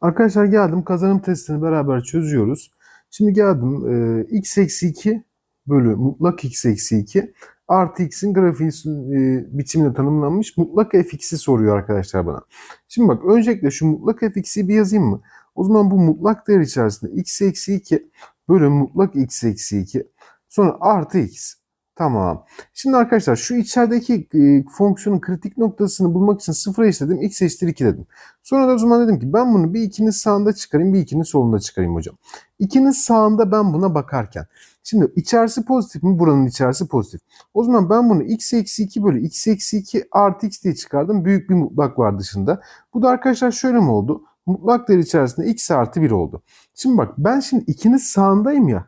Arkadaşlar geldim kazanım testini beraber çözüyoruz. Şimdi geldim e, x eksi 2 bölü mutlak x eksi 2 artı x'in grafiği e, biçiminde tanımlanmış mutlak fx'i soruyor arkadaşlar bana. Şimdi bak öncelikle şu mutlak fx'i bir yazayım mı? O zaman bu mutlak değer içerisinde x eksi 2 bölü mutlak x eksi 2 sonra artı x. Tamam. Şimdi arkadaşlar şu içerideki e, fonksiyonun kritik noktasını bulmak için sıfıra eşitledim. x eşittir 2 dedim. Sonra da o zaman dedim ki ben bunu bir 2'nin sağında çıkarayım bir 2'nin solunda çıkarayım hocam. 2'nin sağında ben buna bakarken. Şimdi içerisi pozitif mi? Buranın içerisi pozitif. O zaman ben bunu x eksi 2 bölü x eksi 2 artı x diye çıkardım. Büyük bir mutlak var dışında. Bu da arkadaşlar şöyle mi oldu? Mutlak değer içerisinde x artı 1 oldu. Şimdi bak ben şimdi 2'nin sağındayım ya.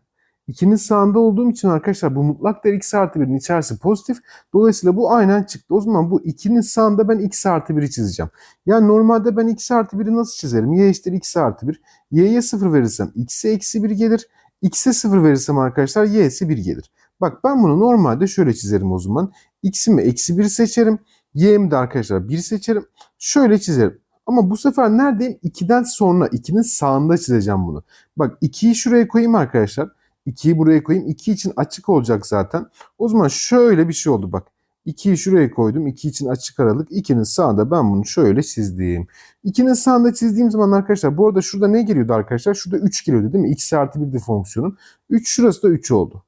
2'nin sağında olduğum için arkadaşlar bu mutlak değer x artı 1'in içerisi pozitif. Dolayısıyla bu aynen çıktı. O zaman bu 2'nin sağında ben x artı 1'i çizeceğim. Yani normalde ben x artı 1'i nasıl çizerim? y eşittir x artı 1. y'ye 0 verirsem x'e eksi 1 gelir. x'e 0 verirsem arkadaşlar y'si 1 gelir. Bak ben bunu normalde şöyle çizerim o zaman. x'imi eksi 1 seçerim. y'imi de arkadaşlar 1 seçerim. Şöyle çizerim. Ama bu sefer neredeyim? 2'den sonra 2'nin sağında çizeceğim bunu. Bak 2'yi şuraya koyayım arkadaşlar. 2'yi buraya koyayım. 2 için açık olacak zaten. O zaman şöyle bir şey oldu bak. 2'yi şuraya koydum. 2 için açık aralık. 2'nin sağında ben bunu şöyle çizdim. 2'nin sağında çizdiğim zaman arkadaşlar bu arada şurada ne geliyordu arkadaşlar? Şurada 3 geliyordu değil mi? x artı 1 de fonksiyonun. 3 şurası da 3 oldu.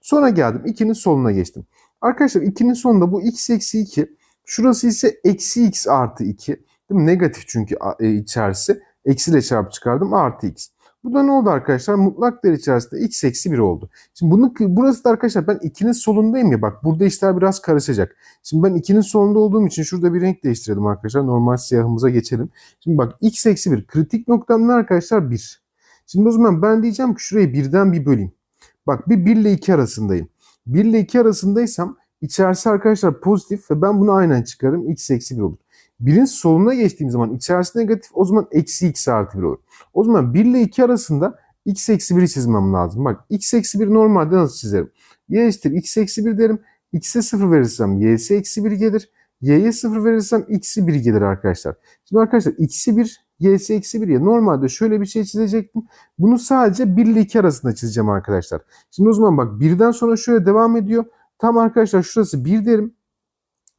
Sonra geldim 2'nin soluna geçtim. Arkadaşlar 2'nin sonunda bu x eksi 2. Şurası ise eksi x artı 2. Değil mi? Negatif çünkü e, içerisi. Eksiyle çarpı çıkardım artı x. Bu da ne oldu arkadaşlar? Mutlak değer içerisinde x eksi 1 oldu. Şimdi bunu, burası da arkadaşlar ben 2'nin solundayım ya bak burada işler biraz karışacak. Şimdi ben 2'nin solunda olduğum için şurada bir renk değiştirelim arkadaşlar. Normal siyahımıza geçelim. Şimdi bak x eksi 1 kritik noktam ne arkadaşlar? 1. Şimdi o zaman ben diyeceğim ki şurayı birden bir böleyim. Bak bir 1 ile 2 arasındayım. 1 ile 2 arasındaysam içerisi arkadaşlar pozitif ve ben bunu aynen çıkarım. x eksi 1 olur. Birin soluna geçtiğim zaman içerisi negatif o zaman eksi x artı 1 olur. O zaman 1 ile 2 arasında x eksi 1'i çizmem lazım. Bak x eksi 1 normalde nasıl çizerim? y eşittir x eksi 1 derim. x'e 0 verirsem y'si eksi 1 gelir. y'ye 0 verirsem x'i 1 gelir arkadaşlar. Şimdi arkadaşlar x'i 1 y'si eksi 1 ya normalde şöyle bir şey çizecektim. Bunu sadece 1 ile 2 arasında çizeceğim arkadaşlar. Şimdi o zaman bak 1'den sonra şöyle devam ediyor. Tam arkadaşlar şurası 1 derim.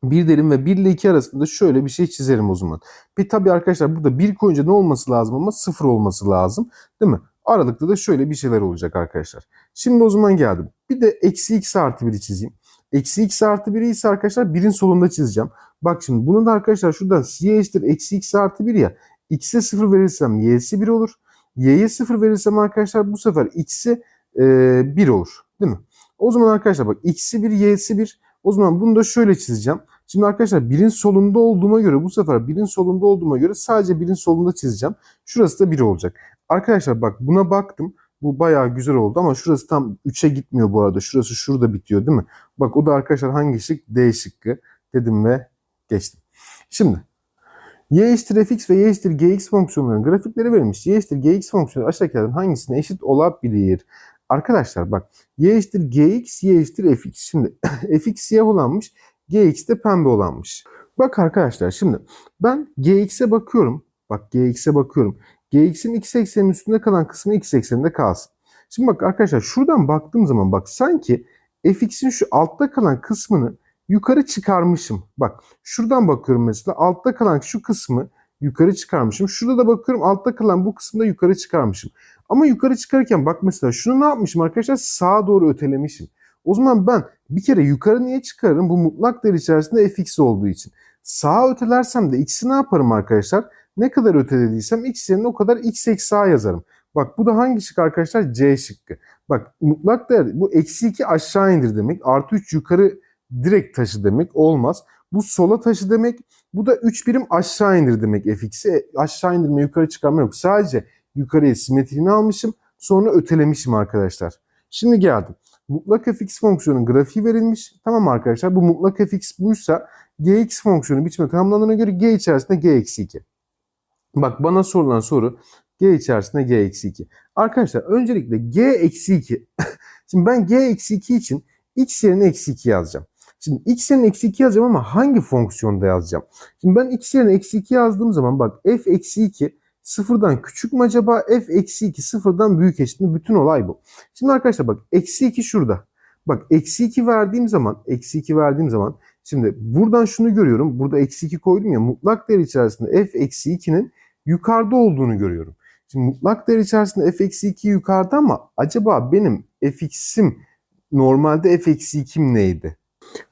1 derim ve 1 ile 2 arasında şöyle bir şey çizerim o zaman. Bir tabii arkadaşlar burada 1 koyunca ne olması lazım ama 0 olması lazım. Değil mi? Aralıkta da şöyle bir şeyler olacak arkadaşlar. Şimdi o zaman geldim. Bir de eksi x artı 1'i çizeyim. Eksi x artı 1'i ise arkadaşlar 1'in solunda çizeceğim. Bak şimdi bunu da arkadaşlar şuradan y eşittir eksi x artı 1 ya. x'e 0 verirsem y'si 1 olur. y'ye 0 verirsem arkadaşlar bu sefer x'e e, 1 olur. Değil mi? O zaman arkadaşlar bak x'i 1 y'si 1. O zaman bunu da şöyle çizeceğim. Şimdi arkadaşlar birin solunda olduğuma göre bu sefer birin solunda olduğuma göre sadece birin solunda çizeceğim. Şurası da 1 olacak. Arkadaşlar bak buna baktım. Bu bayağı güzel oldu ama şurası tam 3'e gitmiyor bu arada. Şurası şurada bitiyor değil mi? Bak o da arkadaşlar hangi şık? D şıkkı dedim ve geçtim. Şimdi y eşittir fx ve y eşittir gx fonksiyonlarının grafikleri verilmiş. y eşittir gx fonksiyonu aşağıdakilerden hangisine eşit olabilir? Arkadaşlar bak y eşittir gx, y eşittir fx. Şimdi fx siyah olanmış, gx de pembe olanmış. Bak arkadaşlar şimdi ben gx'e bakıyorum. Bak gx'e bakıyorum. gx'in x eksenin üstünde kalan kısmı x ekseninde kalsın. Şimdi bak arkadaşlar şuradan baktığım zaman bak sanki fx'in şu altta kalan kısmını yukarı çıkarmışım. Bak şuradan bakıyorum mesela altta kalan şu kısmı yukarı çıkarmışım. Şurada da bakıyorum altta kalan bu kısmı da yukarı çıkarmışım. Ama yukarı çıkarken bak mesela şunu ne yapmışım arkadaşlar? Sağa doğru ötelemişim. O zaman ben bir kere yukarı niye çıkarırım? Bu mutlak değer içerisinde fx olduğu için. Sağa ötelersem de x'i ne yaparım arkadaşlar? Ne kadar ötelediysem x yerine o kadar x eksi a yazarım. Bak bu da hangi şık arkadaşlar? C şıkkı. Bak mutlak değer bu eksi 2 aşağı indir demek. Artı 3 yukarı direkt taşı demek. Olmaz. Bu sola taşı demek. Bu da 3 birim aşağı indir demek fx'i. Aşağı indirme yukarı çıkarma yok. Sadece yukarıya simetriğini almışım. Sonra ötelemişim arkadaşlar. Şimdi geldim. Mutlak fx fonksiyonun grafiği verilmiş. Tamam arkadaşlar bu mutlak fx buysa gx fonksiyonu biçimi tamamlandığına göre g içerisinde g eksi 2. Bak bana sorulan soru g içerisinde g eksi 2. Arkadaşlar öncelikle g eksi 2. Şimdi ben g eksi 2 için x yerine eksi 2 yazacağım. Şimdi x yerine eksi 2 yazacağım ama hangi fonksiyonda yazacağım? Şimdi ben x yerine eksi 2 yazdığım zaman bak f eksi 2 sıfırdan küçük mü acaba? F eksi 2 sıfırdan büyük eşit mi? Bütün olay bu. Şimdi arkadaşlar bak eksi 2 şurada. Bak eksi 2 verdiğim zaman eksi 2 verdiğim zaman şimdi buradan şunu görüyorum. Burada eksi 2 koydum ya mutlak değer içerisinde f eksi 2'nin yukarıda olduğunu görüyorum. Şimdi mutlak değer içerisinde f eksi 2 yukarıda ama acaba benim fx'im normalde f eksi 2'm neydi?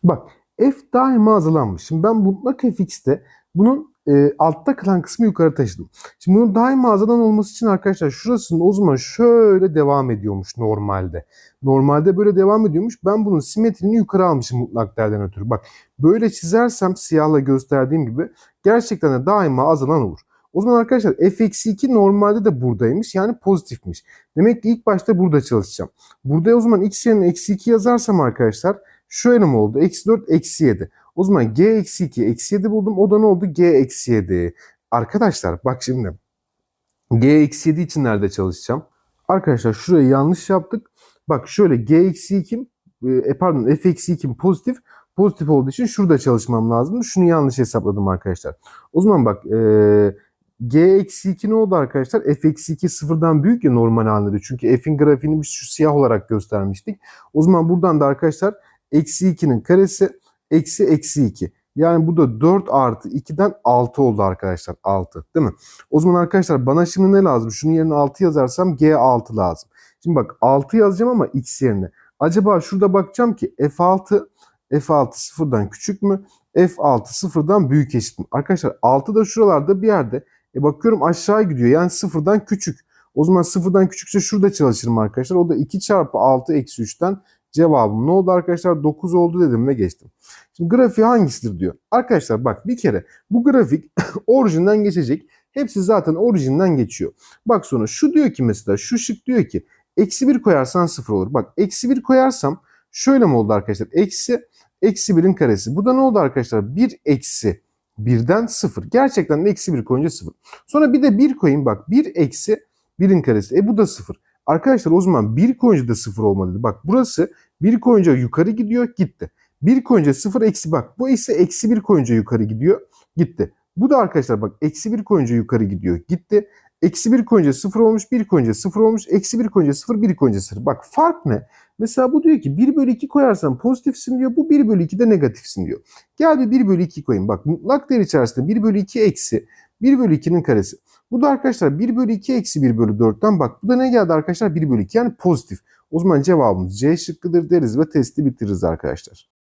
Bak f daima azalanmış. Şimdi ben mutlak fx'te bunun e, altta kalan kısmı yukarı taşıdım. Şimdi bunun daima azalan olması için arkadaşlar şurasının o zaman şöyle devam ediyormuş normalde. Normalde böyle devam ediyormuş. Ben bunun simetrini yukarı almışım mutlak değerden ötürü. Bak böyle çizersem siyahla gösterdiğim gibi gerçekten de daima azalan olur. O zaman arkadaşlar f-2 normalde de buradaymış yani pozitifmiş. Demek ki ilk başta burada çalışacağım. Burada o zaman x yerine eksi 2 yazarsam arkadaşlar şu elim oldu. Eksi 4 eksi 7. O zaman g eksi 2 eksi 7 buldum. O da ne oldu? g eksi 7. Arkadaşlar bak şimdi. g eksi 7 için nerede çalışacağım? Arkadaşlar şurayı yanlış yaptık. Bak şöyle g eksi 2 e, pardon f eksi 2 pozitif. Pozitif olduğu için şurada çalışmam lazım. Şunu yanlış hesapladım arkadaşlar. O zaman bak e, g eksi 2 ne oldu arkadaşlar? f eksi 2 sıfırdan büyük ya normal halinde. Çünkü f'in grafiğini biz şu siyah olarak göstermiştik. O zaman buradan da arkadaşlar eksi 2'nin karesi eksi eksi 2. Yani bu da 4 artı 2'den 6 oldu arkadaşlar. 6 değil mi? O zaman arkadaşlar bana şimdi ne lazım? Şunun yerine 6 yazarsam G6 lazım. Şimdi bak 6 yazacağım ama x yerine. Acaba şurada bakacağım ki F6 F6 sıfırdan küçük mü? F6 sıfırdan büyük eşit mi? Arkadaşlar 6 da şuralarda bir yerde. E bakıyorum aşağı gidiyor. Yani sıfırdan küçük. O zaman sıfırdan küçükse şurada çalışırım arkadaşlar. O da 2 çarpı 6 eksi 3'ten cevabım ne oldu arkadaşlar? 9 oldu dedim ve geçtim. Şimdi grafiği hangisidir diyor. Arkadaşlar bak bir kere bu grafik orijinden geçecek. Hepsi zaten orijinden geçiyor. Bak sonra şu diyor ki mesela şu şık diyor ki eksi 1 koyarsan 0 olur. Bak eksi 1 koyarsam şöyle mi oldu arkadaşlar? Eksi eksi 1'in karesi. Bu da ne oldu arkadaşlar? 1 eksi 1'den 0. Gerçekten eksi 1 koyunca 0. Sonra bir de 1 koyayım bak 1 eksi 1'in karesi. E bu da 0. Arkadaşlar o zaman 1 koyunca da 0 olmalıydı. Bak burası 1 koyunca yukarı gidiyor gitti. 1 koyunca 0 eksi bak bu ise eksi 1 koyunca yukarı gidiyor gitti. Bu da arkadaşlar bak eksi 1 koyunca yukarı gidiyor gitti. Eksi 1 koyunca 0 olmuş 1 koyunca 0 olmuş. Eksi 1 koyunca 0 1 koyunca 0. Bak fark ne? Mesela bu diyor ki 1 bölü 2 koyarsan pozitifsin diyor. Bu 1 bölü 2 de negatifsin diyor. Gel bir 1 bölü 2 koyayım. Bak mutlak değer içerisinde 1 bölü 2 eksi 1 bölü 2'nin karesi. Bu da arkadaşlar 1 bölü 2 eksi 1 bölü 4'ten bak. Bu da ne geldi arkadaşlar? 1 bölü 2 yani pozitif. O zaman cevabımız C şıkkıdır deriz ve testi bitiririz arkadaşlar.